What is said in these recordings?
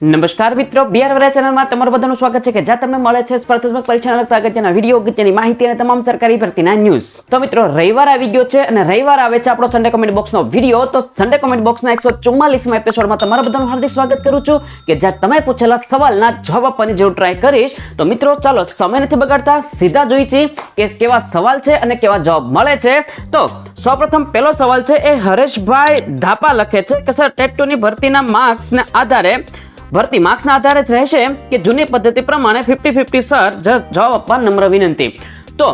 નમસ્કાર મિત્રો, બિહાર વરા ચેનલમાં તમારું બધાનું સ્વાગત છે કે જ્યાં તમને મળે છે સ્પર્ધાત્મક પરીક્ષાના લગતા અગત્યના વીડિયો, અગત્યની માહિતી અને તમામ સરકારી ભરતીના ન્યૂઝ તો મિત્રો, રવિવાર આવી ગયો છે અને રવિવાર આવે છે આપણો સન્ડે કોમેન્ટ બોક્સનો વીડિયો. તો સન્ડે કોમેન્ટ બોક્સના એકસો ચુમ્માલીસમાં એપિસોડમાં તમારા બધાનું હાર્દિક સ્વાગત કરું છું કે જ્યાં તમે પૂછેલા સવાલના જવાબ આપવાની જેવું ટ્રાય કરીશ. તો મિત્રો, ચાલો સમય નથી બગાડતા, સીધા જોઈ છીએ કે કેવા સવાલ છે અને કેવા જવાબ મળે છે. તો સૌપ્રથમ પહેલો સવાલ છે, એ હરેશભાઈ ધાપા લખે છે કે સર ટેટની ભરતીના માર્ક્સને આધારે ભરતી માર્ક્સના આધારે જ રહેશે કે જૂની પદ્ધતિ પ્રમાણે ફિફ્ટી ફિફ્ટી સર જવાબ આપવા નમ્ર વિનંતી. તો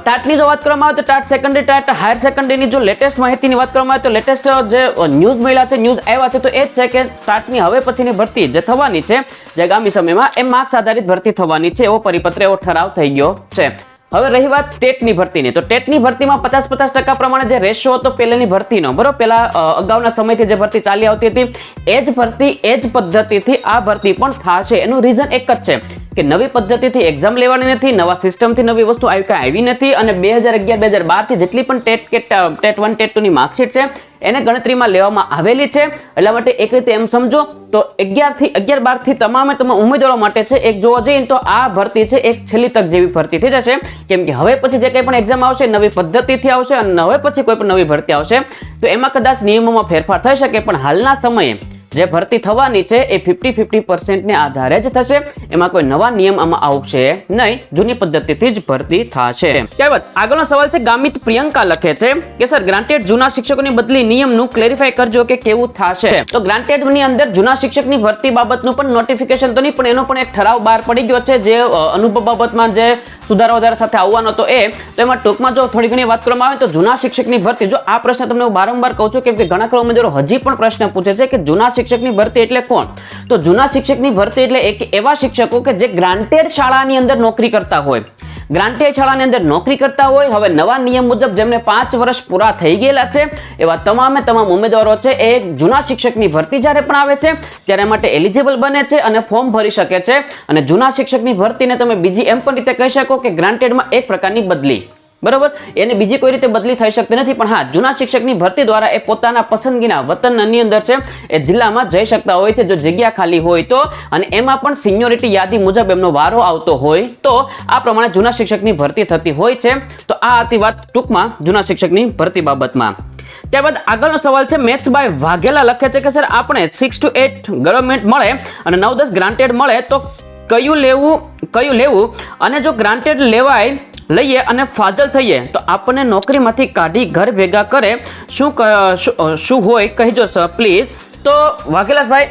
ટાટની જો વાત કરવામાં આવે તો ટાટ સેકન્ડરી ટાટ હાયર સેકન્ડરીની જો લેટેસ્ટ માહિતીની વાત કરવામાં આવે તો લેટેસ્ટ જે ન્યૂઝ મળ્યા છે ન્યૂઝ આવ્યા છે, તો એ જ છે કે ટાટની હવે પછીની ભરતી જે થવાની છે, જે આગામી સમયમાં એ માર્ક્સ આધારિત ભરતી થવાની છે, એવો પરિપત્ર એવો ઠરાવ થઈ ગયો છે. હવે રહી વાત ટેટની ભરતીની. તો ટેટની ભરતીમાં પચાસ પચાસ ટકા પ્રમાણે જે રેશિયો હતો પહેલાની ભરતીનો, બરોબર? પહેલા અગાઉના સમયથી જે ભરતી ચાલી આવતી હતી, એ જ ભરતી, એ જ પદ્ધતિથી આ ભરતી પણ થશે. એનું રીઝન એક જ છે. કે નવી પદ્ધતિથી એક્ઝામ લેવાની નથી, નવા સિસ્ટમથી નવી વસ્તુ આવી કાંઈ આવી નથી અને બે હજાર અગિયાર, બે હજાર બારથી જેટલી પણ ટેટ કે ટેટ વન, ટેટ ટુની માર્કશીટ છે, એને ગણતરીમાં લેવામાં આવેલી છે. એટલા માટે એક રીતે એમ સમજો, તો અગિયારથી, અગિયાર બારથી તમામે તમામ ઉમેદવારો માટે છે, એક જોવા જઈએ તો આ ભરતી છે એક છેલ્લી તક જેવી ભરતી થઈ જશે. કેમ કે હવે પછી જે કંઈ પણ એક્ઝામ આવશે, નવી પદ્ધતિથી આવશે અને હવે પછી કોઈ પણ નવી ભરતી આવશે, તો એમાં કદાચ નિયમોમાં ફેરફાર થઈ શકે, પણ હાલના સમયે જે ભરતી થવાની છે એ ફિફ્ટી ફિફ્ટી પર્સન્ટને આધારે જ થશે. એમાં કોઈ નવા નિયમ આમાં આવશે નહીં. જૂની પદ્ધતિથી જ ભરતી થશે. ત્યારબાદ આગળનો સવાલ છે, ગામિત પ્રિયંકા લખે છે કે, સર ગ્રાન્ટેડ જૂના શિક્ષકોની બદલી નિયમનું ક્લેરિફાય કરજો કે કેવું થશે. તો ગ્રાન્ટેડની અંદર જૂના શિક્ષકની ભરતી બાબતનું પણ નોટિફિકેશન તો નહીં, પણ એનો પણ એક ઠરાવ બહાર પડી ગયો છે જે અનુભવ બાબતમાં જે સુધારા વધારા સાથે આવવાનો હતો એ, તો એમાં ટૂંકમાં જો થોડી ઘણી વાત કરવામાં આવે તો જૂના શિક્ષકની ભરતી, જો આ પ્રશ્ન તમને હું વારંવાર કહું છું, કેમ કે ઘણા ઉમેદવારો હજી પણ પ્રશ્ન પૂછે છે કે જૂના શિક્ષકની ભરતી એટલે કોણ? તો જૂના શિક્ષકની ભરતી એટલે એક એવા શિક્ષકો કે જે ગ્રાન્ટેડ શાળાની અંદર નોકરી કરતા હોય. ગ્રાન્ટેડ શાળાની અંદર નોકરી કરતા હોય, હવે નવા નિયમ મુજબ જેમને પાંચ વર્ષ પૂરા થઈ ગયેલા છે, એવા તમામે તમામ ઉમેદવારો છે, એ જૂના શિક્ષકની ભરતી જ્યારે પણ આવે છે, ત્યારે માટે એલિજિબલ બને છે અને ફોર્મ ભરી શકે છે. અને જૂના શિક્ષકની ભરતીને તમે બીજી એમ પણ રીતે કહી શકો કે ગ્રાન્ટેડમાં એક પ્રકારની બદલી. બરોબર? એને બીજી કોઈ રીતે બદલી થઈ શકતી નથી, પણ હા, જૂના શિક્ષકની ભરતી દ્વારા એ પોતાના પસંદગીના વતનની અંદર છે, એ જિલ્લામાં જઈ શકતા હોય છે, જો જગ્યા ખાલી હોય તો, અને એમાં પણ સિનિયોરિટી યાદી મુજબ એમનો વારો આવતો હોય તો, આ પ્રમાણે જૂના શિક્ષકની ભરતી થતી હોય છે. તો આ હતી વાત ટૂંકમાં જૂના શિક્ષકની ભરતી બાબતમાં. ત્યારબાદ આગળનો સવાલ છે, મેથ્સ બાય વાઘેલા લખે છે કે, સર, આપણે સિક્સ ટુ એટ ગવર્મેન્ટ મળે અને નવ દસ ગ્રાન્ટેડ મળે તો કયું લેવું કયું લેવું? અને જો ગ્રાન્ટેડ લેવાય લઈએ અને ફાજલ થઈએ તો આપણને નોકરીમાંથી કાઢી ઘર ભેગા કરે. શું શું- હોય કહેજો સર પ્લીઝ તો વાઘેલાસભાઈ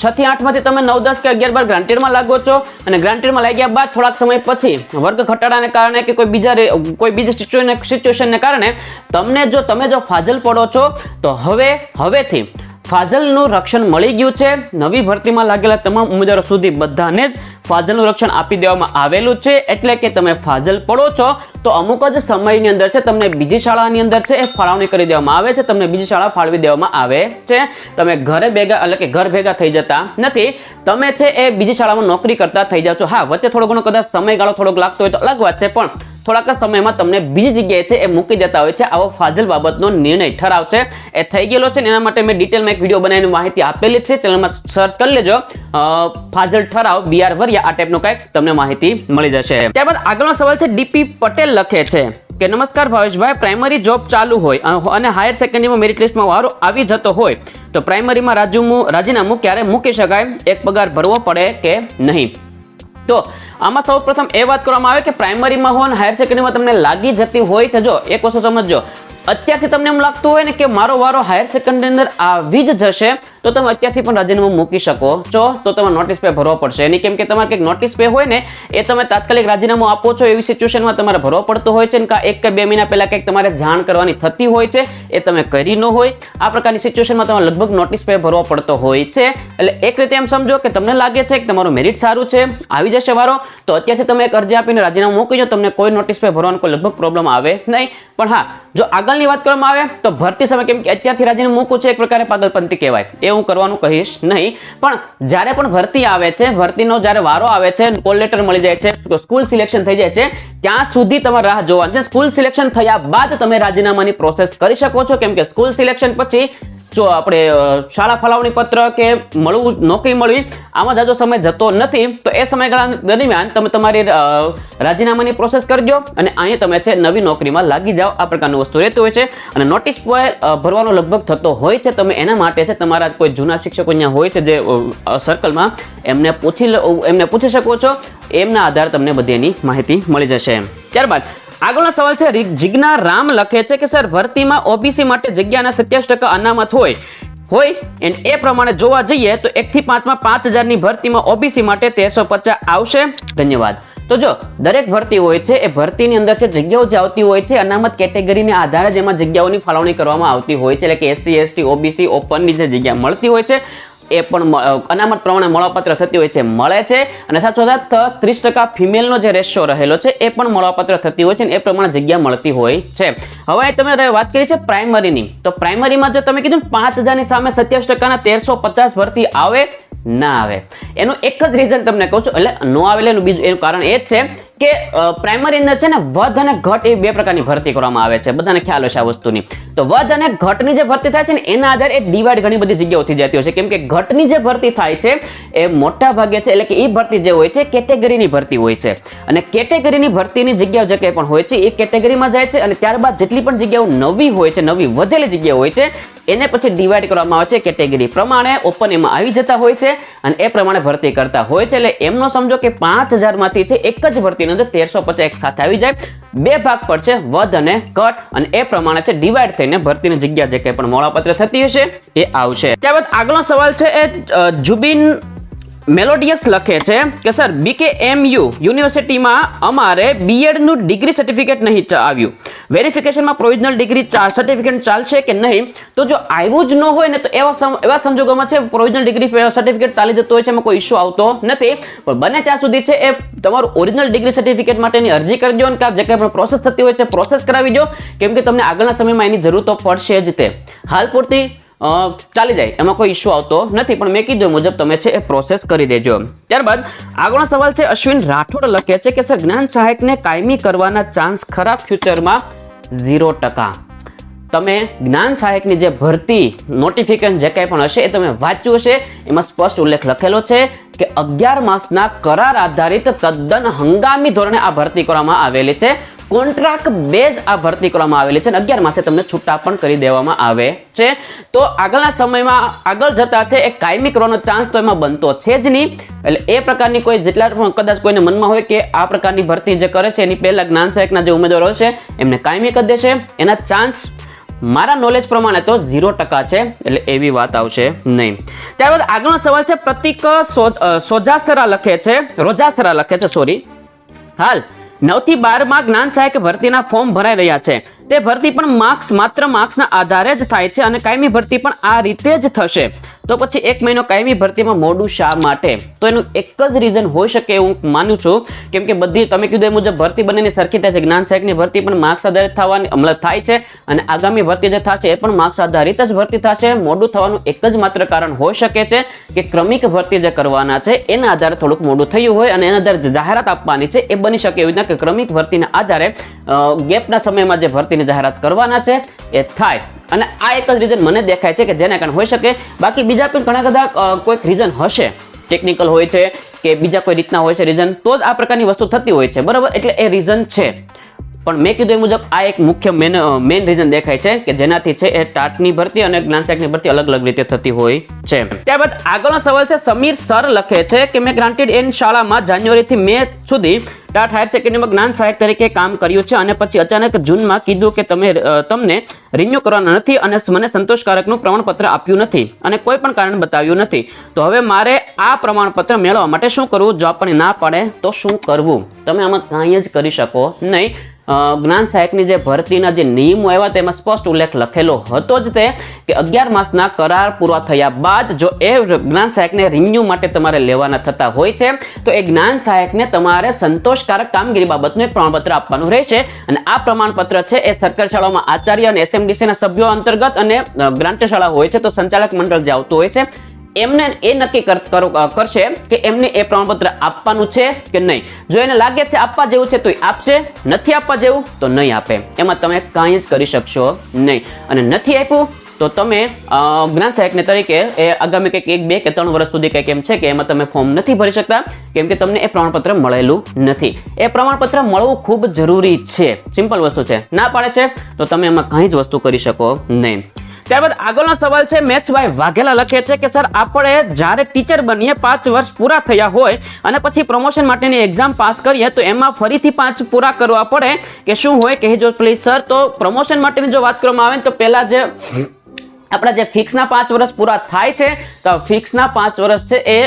છ થી આઠમાંથી તમે નવ, દસ કે અગિયાર બાર ગ્રાન્ટેડમાં લાગો છો અને ગ્રાન્ટેડમાં લાગ્યા બાદ થોડાક સમય પછી વર્ગ ઘટાડાને કારણે કે કોઈ બીજા કોઈ બીજી સિચ્યુએશન સિચ્યુએશનને કારણે તમને જો, તમે જો ફાજલ પડો છો, તો હવે, હવેથી ફાજલનું રક્ષણ મળી ગયું છે. નવી ભરતીમાં લાગેલા તમામ ઉમેદવારો સુધી બધાને જ ફાજલનું રક્ષણ આપી દેવામાં આવેલું છે. એટલે કે તમે ફાજલ પડો છો, તો અમુક જ સમયની અંદર છે, તમને બીજી શાળાની અંદર છે, એ ફાળવણી કરી દેવામાં આવે છે. તમને બીજી શાળા ફાળવી દેવામાં આવે છે. તમે ઘરે ભેગા, એટલે કે ઘર ભેગા થઈ જતા નથી. તમે છે, એ બીજી શાળામાં નોકરી કરતા થઈ જાઓ છો. હા, વચ્ચે થોડો ઘણો કદાચ સમયગાળો થોડોક લાગતો હોય તો અલગ વાત છે, પણ થોડાક સમયમાં તમને બીજી જગ્યાએ છે એ મૂકી દેતા હોય છે. આવો ફાજલ બાબતનો નિર્ણય ઠરાવ છે એ થઈ ગયેલો છે એના માટે મેં ડિટેલમાં એક વીડિયો બનાવીને માહિતી આપેલી છે. ચેનલમાં સર્ચ કરી લેજો. ફાજલ ઠરાવ બીઆર વરિયા આ ટાઈપનું કંઈક તમને માહિતી મળી જશે. ત્યારબાદ આગળનો સવાલ છે ડીપી પટેલ લખે છે કે, નમસ્કાર ભાવેશભાઈ પ્રાઇમરી જોબ ચાલુ હોય અને હાયર સેકન્ડરીમાં મેરિટ લિસ્ટમાં વારો આવી જતો હોય, તો પ્રાઇમરીમાં રાજીનામું રાજીનામું ક્યારે મૂકી શકાય? એક પગાર ભરવો પડે કે નહીં? તો આમાં સૌ પ્રથમ એ વાત કરવામાં આવે કે પ્રાઇમરીમાં હોય અને હાયર સેકન્ડરીમાં તમને લાગી જતી હોય છે જો, એક વસ્તુ સમજજો. અત્યારથી તમને એમ લાગતું હોય ને કે મારો વારો હાયર સેકન્ડરી અંદર આવી જ જશે તો તમે અત્યારથી પણ રાજીનામું મૂકી શકો. છો તો તમારે નોટિસ પે ભરવો પડશે. એની કેમ કે તમારે કંઈક નોટિસ પે હોય ને, એ તમે તાત્કાલિક રાજીનામું આપો છો એવી સિચ્યુએશનમાં તમારે ભરવો પડતો હોય છે ને એક કે બે મહિના પહેલાં કંઈક તમારે જાણ કરવાની થતી હોય છે, એ તમે કરી ન હોય. આ પ્રકારની સિચ્યુએશનમાં તમારે લગભગ નોટિસ પે ભરવો પડતો હોય છે. એટલે એક રીતે એમ સમજો કે તમને લાગે છે કે તમારું મેરિટ સારું છે, આવી જશે વારો. તો અત્યારથી તમે એક અરજી આપીને રાજીનામું મૂકી તમને કોઈ નોટિસ પે ભરવાનો કોઈ લગભગ પ્રોબ્લેમ આવે નહીં. પણ હા, જો આગળની વાત કરવામાં આવે, તો ભરતી સમય કેમ કે અત્યારથી રાજીનામું મૂકવું છે, એક પ્રકારે પાગલપંથી કહેવાય. એ હું કરવાનું કહીશ નહીં. પણ જ્યારે પણ ભરતી આવે છે, ભરતીનો જ્યારે વારો આવે છે કોલ લેટર મળી જાય છે સ્કૂલ સિલેક્શન થઈ જાય છે, ત્યાં સુધી તમારે રાહ જોવાની છે. સ્કૂલ સિલેક્શન થયા બાદ તમે રાજીનામાની પ્રોસેસ કરી શકો છો. કેમ કે સ્કૂલ સિલેક્શન પછી જો આપણે શાળા ફાળવણી પત્ર કે મળવું, નોકરી મળવી, આમાં જાજો સમય જતો નથી, તો એ સમયગાળા દરમિયાન તમે તમારી રાજીનામાની પ્રોસેસ કરજો અને અહીંયા તમે છે નવી નોકરીમાં લાગી જાઓ. આ પ્રકારનું વસ્તુ રહેતું હોય છે. અને નોટિસ ભરવાનો લગભગ થતો હોય છે. તમે એના માટે છે તમારા કોઈ જૂના શિક્ષકો અહીંયા હોય છે જે સર્કલમાં એમને પૂછી એમને પૂછી શકો છો. એમના આધારે તમને બધી એની માહિતી મળી જશે. ત્યારબાદ, આગળનો સવાલ છે જિજ્ઞા રામ લખે છે કે, સર, ભરતીમાં ઓબીસી માટે જગ્યાના સત્યાવીસ ટકા અનામત હોય હોય એન્ડ એ પ્રમાણે જોવા જઈએ તો એકથી પાંચમાં પાંચ હજારની ભરતીમાં ઓબીસી માટે તેરસો પચાસ આવશે. ધન્યવાદ. તો જો, દરેક ભરતી હોય છે, એ ભરતીની અંદર જે જગ્યાઓ જે આવતી હોય છે, અનામત કેટેગરીને આધારે જ એમાં જગ્યાઓની ફાળવણી કરવામાં આવતી હોય છે. એટલે કે એસસી એસટી ઓબીસી ઓપનની જે જગ્યા મળતી હોય છે, એ પણ અનામત પ્રમાણે મળવાપત્ર થતી હોય છે, મળે છે. અને સાથોસાથ ત્રીસ ટકા ફિમેલનો જે રેશિયો રહેલો છે, એ પણ મળવાપત્ર થતી હોય છે અને એ પ્રમાણે જગ્યા મળતી હોય છે. હવે તમે વાત કરી છે પ્રાઇમરીની તો પ્રાઇમરીમાં જો તમે કીધું પાંચ હજારની સામે સત્યાવીસ ટકાના તેરસો પચાસ ભરતી આવે ના આવે. એનું એક જ રીઝન તમને કહું છું, એટલે નો આવે બીજું, એનું કારણ એ જ છે કે પ્રાઇમરી અંદર છે ને વધ અને ઘટ એ બે પ્રકારની ભરતી કરવામાં આવે છે. બધાને ખ્યાલ હશે આ વસ્તુની. તો વધ અને ઘટની જે ભરતી થાય છે ને, એના આધારે એ ડિવાઈડ ઘણી બધી જગ્યાઓ થઈ જતી હોય છે. કેમ કે ઘટની જે ભરતી થાય છે, એ મોટા ભાગે છે, એટલે કે એ ભરતી જે હોય છે કેટેગરીની ભરતી હોય છે. અને કેટેગરીની ભરતીની જગ્યાઓ જે કંઈ પણ હોય છે, એ કેટેગરીમાં જાય છે અને ત્યારબાદ જેટલી પણ જગ્યાઓ નવી હોય છે, નવી વધેલી જગ્યાઓ હોય છે, એને પછી ડિવાઈડ કરવામાં આવે છે. કેટેગરી પ્રમાણે ઓપન એમાં આવી જતા હોય છે. અને એ પ્રમાણે ભરતી કરતા હોય છે. એટલે એમનો સમજો કે પાંચ હજારમાંથી છે એક જ ભરતીની અંદર તેરસો પચાસ એક સાથે આવી જાય. બે ભાગ પડશે વધ અને કટ અને એ પ્રમાણે છે ડિવાઈડ થઈને ભરતીની જગ્યા જે કંઈ પણ મોડાપત્ર થતી હશે એ આવશે. ત્યારબાદ આગળનો સવાલ છે એ જુબિન મેલોડિયસ લખે છે કે, સર બીકે એમયુ યુનિવર્સિટીમાં અમારે બીએડનું ડિગ્રી સર્ટિફિકેટ નહીં આવ્યું. વેરિફિકેશનમાં પ્રોવિઝનલ ડિગ્રી સર્ટિફિકેટ ચાલશે કે નહીં? તો જો આવ્યું જ ન હોય ને તો એવા એવા સંજોગોમાં છે પ્રોવિઝનલ ડિગ્રી સર્ટિફિકેટ ચાલી જતો હોય છે, એમાં કોઈ ઇશ્યુ આવતો નથી. પણ બને ત્યાં સુધી છે, એ તમારું ઓરિજિનલ ડિગ્રી સર્ટિફિકેટ માટેની અરજી કરી દો અને જે કંઈ પણ પ્રોસેસ થતી હોય છે પ્રોસેસ કરાવી દો. કેમ કે તમને આગળના સમયમાં એની જરૂર તો પડશે જ તે. હાલ પૂરતી ચાલી જાય. એમાં કોઈ ઇશ્યુ આવતો નથી, પણ મેં કીધું મુજબ તમે છે એ પ્રોસેસ કરી દેજો. ત્યારબાદ આગળનો સવાલ છે, અશ્વિન રાઠોડ લખે છે કે, સર, જ્ઞાન સહાયકને કાયમી કરવાના ચાન્સ ખરા ફ્યુચરમાં ઝીરો ટકા. તમે જ્ઞાન સહાયકની જે ભરતી નોટિફિકેશન જે કંઈ પણ હશે એ તમે વાંચ્યું હશે. એમાં સ્પષ્ટ ઉલ્લેખ લખેલો છે કે, અગિયાર માસના કરાર આધારિત તદ્દન હંગામી ધોરણે આ ભરતી કરવામાં આવેલી છે. કોન્ટ્રાક્ટ બેઝ આ ભરતી કરવામાં આવેલી છે અને અગિયાર માસે તમને છૂટા પણ કરી દેવામાં આવે છે. તો આગળના સમયમાં આગળ જતા છે એ કાયમી કરવાનો ચાન્સ તો એમાં બનતો છે જ નહીં. એટલે એ પ્રકારની કોઈ જેટલા પણ કદાચ કોઈને મનમાં હોય કે આ પ્રકારની ભરતી જે કરે છે, એની પહેલાં જ્ઞાન સહાયકના જે ઉમેદવારો છે, એમને કાયમી કરી દેશે. એના ચાન્સ મારા નોલેજ પ્રમાણે તો ઝીરો ટકા છે, એટલે એવી વાત આવશે નહીં. ત્યારબાદ આગળનો સવાલ છે, પ્રતિક સોજાસરા લખે છે, રોજાસરા લખે છે સોરી હાલ નવથી બારમાં જ્ઞાન સહાયક ભરતીના ફોર્મ ભરાઈ રહ્યા છે. તે ભરતી પણ માર્ક્સ, માત્ર માર્ક્સના આધારે જ થાય છે અને કાયમી ભરતી પણ આ રીતે જ થશે. તો પછી એક મહિનો કાયમી ભરતીમાં મોડું શા માટે? તો એનું એક જ રીઝન હોઈ શકે હું માનું છું. કેમ કે બધી તમે કીધું એ મુજબ ભરતી બંનેની સરખી થાય છે. જ્ઞાન સહાયકની ભરતી પણ માર્ક્સ આધારિત થવાની અમલ થાય છે અને આગામી ભરતી જે થશે એ પણ માર્ક્સ આધારિત જ ભરતી થશે. મોડું થવાનું એક જ માત્ર કારણ હોઈ શકે છે કે ક્રમિક ભરતી જે કરવાના છે એના આધારે થોડુંક મોડું થયું હોય અને એના આધારે જાહેરાત આપવાની છે એ બની શકે એવી રીતના કે ક્રમિક ભરતીના આધારે ગેપના સમયમાં જે ભરતીની જાહેરાત કરવાના છે, એ થાય. અને આ એક જ રીઝન મને દેખાય છે કે જેના કારણે હોઈ શકે. બાકી બીજા પણ ઘણા બધા કોઈક રીઝન હશે. ટેકનિકલ હોય છે કે બીજા કોઈ રીતના હોય છે રીઝન તો જ આ પ્રકારની વસ્તુ થતી હોય છે. બરાબર? એટલે એ રીઝન છે. પણ મેં કીધું એ મુજબ આ એક મુખ્ય મેન મેન રીઝન દેખાય છે કે જેનાથી છે એ ટાટની ભરતી અને જ્ઞાન સહાયકની ભરતી અલગ અલગ રીતે થતી હોય છે. ત્યારબાદ આગળનો સવાલ છે, સમીર સર લખે છે કે મેં ગ્રાન્ટેડ એન શાળામાં જાન્યુઆરીથી મે સુધી ટાટ હાયર સેકન્ડરીમાં જ્ઞાન સહાયક તરીકે કામ કર્યું છે અને પછી અચાનક જૂનમાં કીધું કે તમે તમને રિન્યુ કરવાના નથી અને મને સંતોષકારકનું પ્રમાણપત્ર આપ્યું નથી અને કોઈ પણ કારણ બતાવ્યું નથી. તો હવે મારે આ પ્રમાણપત્ર મેળવવા માટે શું કરવું? જો આપણને ના પાડે તો શું કરવું? તમે આમાં કાંઈ જ કરી શકો નહીં. જ્ઞાન સહાયકની જે ભરતીના જે નિયમો આવ્યા તેમાં સ્પષ્ટ ઉલ્લેખ લખેલો હતો જ તે કે અગિયાર માસના કરાર પૂરા થયા બાદ જો એ જ્ઞાન સહાયકને રિન્યુ માટે તમારે લેવાના થતા હોય છે, તો એ જ્ઞાન સહાયકને તમારે સંતોષકારક કામગીરી બાબતનું એક પ્રમાણપત્ર આપવાનું રહેશે. અને આ પ્રમાણપત્ર છે એ સરકારી શાળાઓમાં આચાર્ય અને એસએમડીસીના સભ્યો અંતર્ગત અને ગ્રાન્ટ શાળા હોય છે તો સંચાલક મંડળ જે આવતું હોય છે એમને એ નક્કી કરો- કરશે કે એમને એ પ્રમાણપત્ર આપવાનું છે કે નહીં. જો એને લાગે છે આપવા જેવું છે તો એ આપશે, નથી આપવા જેવું તો નહીં આપે. એમાં તમે કાંઈ જ કરી શકશો નહીં. અને નથી આપ્યું તો તમે જ્ઞાન સહાયકને તરીકે એ આગામી કંઈક એક, બે કે ત્રણ વર્ષ સુધી કંઈક એમ છે કે એમાં તમે ફોર્મ નથી ભરી શકતા, કેમ કે તમને એ પ્રમાણપત્ર મળેલું નથી. એ પ્રમાણપત્ર મળવું ખૂબ જરૂરી છે. સિમ્પલ વસ્તુ છે. ના પાડે છે તો તમે એમાં કંઈ જ વસ્તુ કરી શકો નહીં. ત્યારબાદ આગળનો સવાલ છે, મેથ્સભાઈ વાઘેલા લખે છે કે, સર, આપણે જ્યારે ટીચર બનીએ, પાંચ વર્ષ પૂરા થયા હોય અને પછી પ્રમોશન માટેની એક્ઝામ પાસ કરીએ, તો એમાં ફરીથી પાંચ પૂરા કરવા પડે કે શું હોય? કહેજો પ્લીઝ સર, તો પ્રમોશન માટેની જો વાત કરવામાં આવે તો પહેલાં જે આપણા જે ફિક્સના પાંચ વર્ષ પૂરા થાય છે, તો ફિક્સના પાંચ વર્ષ છે એ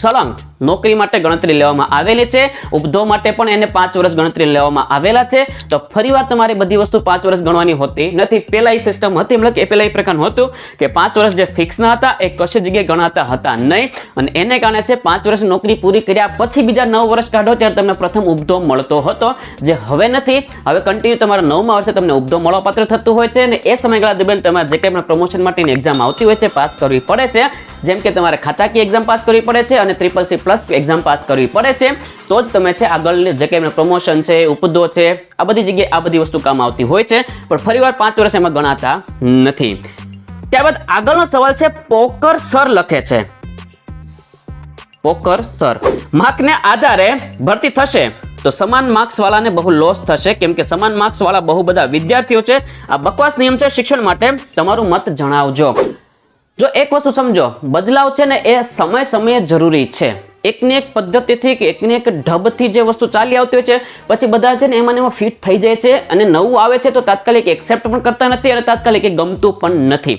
સળંગ. નોકરી માટે ગણતરી લેવામાં આવેલી છે. ઉપધો માટે પણ એને પાંચ વર્ષ ગણતરી લેવામાં આવેલા છે. તો ફરીવાર તમારે બધી વસ્તુ પાંચ વર્ષ ગણવાની હોતી નથી. પહેલા એ સિસ્ટમ હતી, મતલબ કે પહેલા એ પ્રકારનું હતું કે પાંચ વર્ષ જે ફિક્સના હતા, એ કશી જગ્યાએ ગણાતા હતા નહીં. અને એને કારણે છે, પાંચ વર્ષ નોકરી પૂરી કર્યા પછી બીજા નવ વર્ષ કાઢો ત્યારે તમને પ્રથમ ઉપધો મળતો હતો, જે હવે નથી. હવે કન્ટિન્યુ તમારા નવમાં વર્ષે તમને ઉપધો મળવાપાત્ર થતું હોય છે અને એ સમયગાળા દરમિયાન તમારે જે કંઈ પણ પ્રમોશન માટેની એક્ઝામ આવતી હોય છે પાસ કરવી પડે છે. જેમ કે તમારે ખાતાકીય એક્ઝામ પાસ કરવી પડે છે અને triple C plus exam pass કરવી પડે છે. તો જ તમે છે આગળ જે કે પ્રમોશન છે, ઉપદો છે, આ બધી જગ્યાએ આ બધી વસ્તુ કામ આવતી હોય છે. પણ ફરીવાર પાંચ વર્ષ એમાં ગણાતા નથી. ત્યારબાદ આગળનો સવાલ છે, પોકર સર લખે છે. Poker sir. માર્કને આધારે ભરતી થશે તો સમાન માર્ક્સ વાળાને બહુ લોસ થશે. કેમ કે સમાન માર્ક્સ વાળા બહુ બધા વિદ્યાર્થીઓ છે. આ બકવાસ નિયમ છે શિક્ષણ માટે. તમારું મત જણાવજો. જો એક વસ્તુ સમજો, બદલાવ છે ને એ સમય સમયે જરૂરી છે. એકની એક પદ્ધતિથી કે એકને એક ઢબથી જે વસ્તુ ચાલી આવતી હોય છે, પછી બધા છે ને એમાં એમાં ફિટ થઈ જાય છે અને નવું આવે છે તો તાત્કાલિક એક્સેપ્ટ પણ કરતા નથી અને તાત્કાલિક એ ગમતું પણ નથી.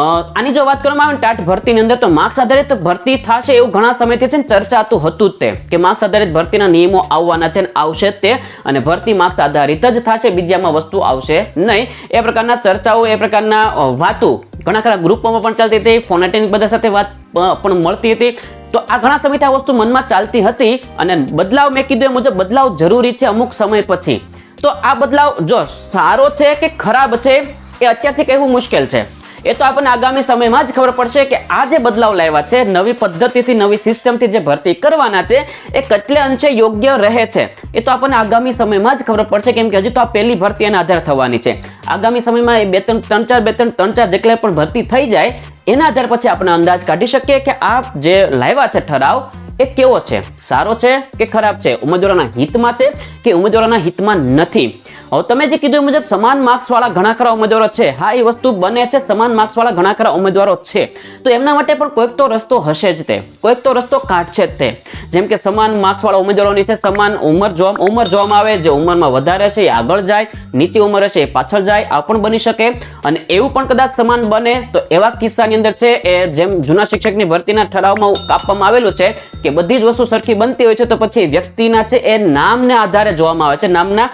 આની જો વાત કરવામાં આવે ને ટાટ ભરતીની અંદર તો માર્ક્સ આધારિત ભરતી થશે એવું ઘણા સમયથી છે ને ચર્ચાતું હતું તે, કે માર્ક્સ આધારિત ભરતીના નિયમો આવવાના છે ને આવશે તે અને ભરતી માર્ક્સ આધારિત જ થશે, બીજામાં વસ્તુ આવશે નહીં. એ પ્રકારના ચર્ચાઓ, એ પ્રકારના વાતો ઘણા ખરા ગ્રુપોમાં પણ ચાલતી હતી ફોનેટિન બધા સાથે વાત પણ મળતી હતી. તો આ ઘણા સમયથી આ વસ્તુ મનમાં ચાલતી હતી અને બદલાવ મેં કીધું એ મુજબ બદલાવ જરૂરી છે અમુક સમય પછી. તો આ બદલાવ જો સારો છે કે ખરાબ છે એ અત્યારથી કહેવું મુશ્કેલ છે? એ તો આપણને આગામી સમયમાં જ ખબર પડશે કે આ જે બદલાવ લાવ્યા છે, નવી પદ્ધતિથી, નવી સિસ્ટમથી જે ભરતી કરવાના છે, એ કેટલે અંશે યોગ્ય રહે છે? એ તો આપણને આગામી સમયમાં જ ખબર પડશે, કેમ કે હજી તો આ પહેલી ભરતી એના આધાર થવાની છે. આગામી સમયમાં એ બે ત્રણ ત્રણ ચાર, બે ત્રણ ત્રણ ચાર જેટલે પણ ભરતી થઈ જાય, એના આધાર પછી આપણે અંદાજ કાઢી શકીએ કે આ જે લાવ્યા છે ઠરાવ, એ કેવો છે? સારો છે કે ખરાબ છે? ઉમેદવારોના હિતમાં છે કે ઉમેદવારોના હિતમાં નથી? હવે તમે જે કીધું મુજબ સમાન માર્ક્સ વાળા ઘણા ખરા ઉમેદવારો છે. હા, એ વસ્તુ બને છે, સમાન માર્ક્સ વાળા ઘણા ખરા ઉમેદવારો છે. તો એમના માટે પણ કોઈક તો રસ્તો હશે જ તે. કોઈક તો રસ્તો કાઢશે જ તે. જેમ કે સમાન માર્ક્સ વાળા ઉમેદવારોની છે, સમાન ઉંમર જોવા, ઉંમર જોવામાં આવે, જે ઉંમરમાં વધારે છે, એ આગળ જાય, નીચી ઉંમર હશે એ પાછળ જાય, આ પણ બની શકે. અને એવું પણ કદાચ સમાન બને, તો એવા કિસ્સાની અંદર છે, એ જેમ જૂના શિક્ષકની ભરતીના ઠરાવમાં આપવામાં આવેલું છે, કે બધી જ વસ્તુ સરખી બનતી હોય છે, તો પછી વ્યક્તિના છે, એ નામને આધારે જોવામાં આવે છે, નામના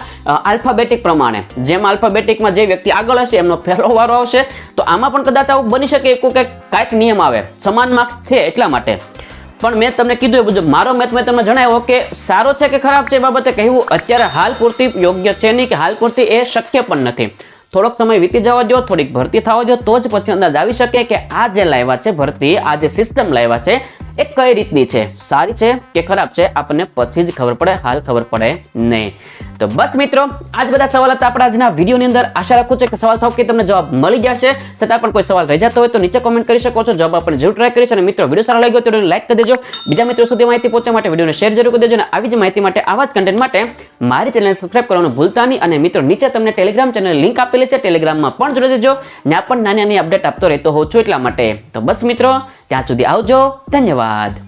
આલ્ફાબેટિક પ્રમાણે. જેમ આલ્ફાબેટિકમાં જે વ્યક્તિ આગળ હશે, એમનો પહેલો વારો આવશે, તો આમાં પણ કદાચ આવું બની શકે એવું કંઈક કાંઈક નિયમ આવે. સમાન માર્ક્સ છે એટલા માટે. પણ મેં તમને કીધું એ મારો મેથ મેં તમને જણાવ્યો કે સારો છે કે ખરાબ છે એ બાબતે કહેવું અત્યારે હાલ પૂરતી યોગ્ય છે નહીં કે હાલ પૂરતી એ શક્ય પણ નથી. થોડોક સમય વીતી જવા દો થોડીક ભરતી થવા દો તો જ પછી અંદાજ આવી શકે કે આ જે લાવ્યા છે ભરતી, આ જે સિસ્ટમ લાવ્યા છે, એ કઈ રીતની છે? સારી છે કે ખરાબ છે? આપણને પછી જ ખબર પડે, હાલ ખબર પડે નહીં. તો બસ મિત્રો, આજ બધા સવાલ હતા આપણા આજના વિડીયોની અંદર. આશા રાખું છું કે સવાલ થાવ કે તમને જવાબ મળી ગયા છે છતાં પણ કોઈ સવાલ રહી જતો હોય તો નીચે કોમેન્ટ કરી શકો છો. જવાબ આપણે જરૂર ટ્રાય કરીશ અને મિત્રો, વીડિયો સારો લાગ્યો તો લાઈક કરી દેજો. બીજા મિત્રો સુધી માહિતી પહોંચવા માટે વિડીયોને શેર જરૂર કરી દેજો અને આવી જ માહિતી માટે, આવા જ કન્ટેન્ટ માટે મારી ચેનલને સબસ્ક્રાઇબ કરવાનું ભૂલતા નહીં. અને મિત્રો, નીચે તમને ટેલિગ્રામ ચેનલ લિંક આપેલી છે. ટેલિગ્રામમાં પણ જોડી દેજો. ત્યાં પણ નાની નાની અપડેટ આપતો રહેતો હોઉં છું એટલા માટે. તો બસ મિત્રો, ત્યાં સુધી આવજો. ધન્યવાદ.